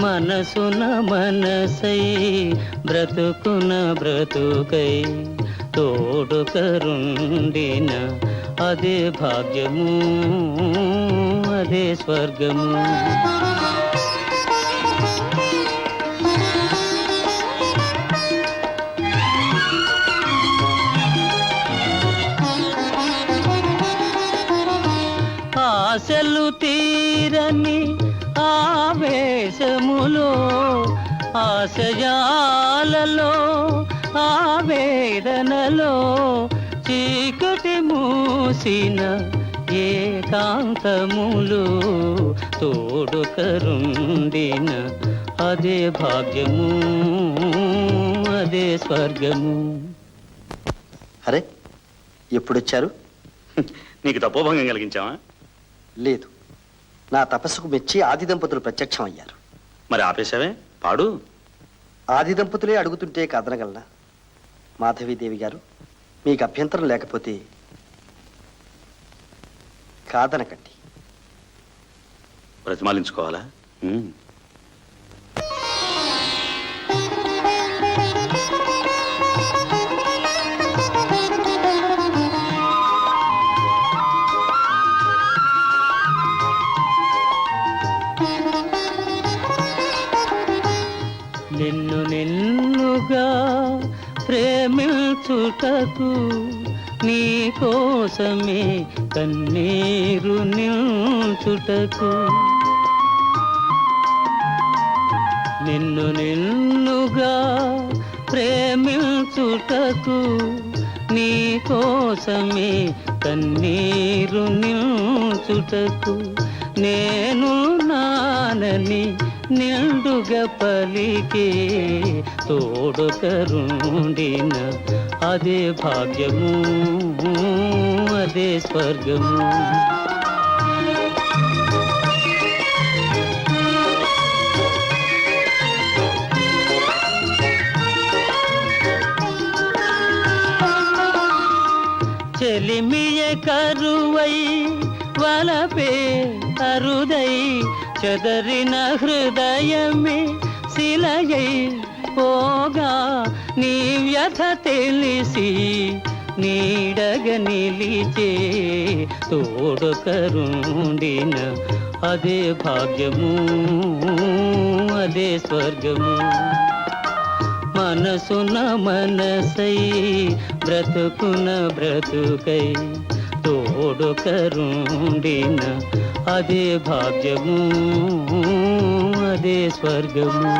మనసున మనసై బ్రతుకున బ్రతుకై తోడుకరుండిన అదే భాగ్యము అదే స్వర్గము. ఆశలు తీరని ఆవేశములో ఆశయాలలో ఆవేదనలో చీకటి మూసిన ఏకాంతములు తోడు కరుండిన అదే భాగ్యము అదే స్వర్గము. అరే ఎప్పుడొచ్చారు? నీకు తపోభంగం కలిగించావా? లేదు. నా తపస్సుకు మెచ్చి ఆది దంపతులు ప్రత్యక్షం అయ్యారు మరి ఆపేశావే? పాడు. ఆది దంపతులే అడుగుతుంటే కాదనగలనా? మాధవీదేవి గారు మీకు అభ్యంతరం లేకపోతే కాదనకండి. బ్రతిమాలించుకోవాలా నిన్ను నిన్నుగా ప్రేమించుటకు నీ కోసమే కన్నీరు నిల్చుటకు. నిన్ను నిన్నుగా ప్రేమించుటకు నీ కోసమే కన్నీరు నిల్చుటకు. నేను నానని నిండుగా పలికే తోడు కరుండిన అదే భాగ్యము అదే స్వర్గము చెలిమియ కరువై వలపే అరుదై చెదరిన హృదయమే శిలయై పోగా నీ వ్యథ తెలిసి నీడగ నిలిచే తోడు కరుండిన అదే భాగ్యము అదే స్వర్గము. మనసున మనసై బ్రతుకున బ్రతుకై తోడు కరుండిన అదే భాగ్యము అదే స్వర్గము.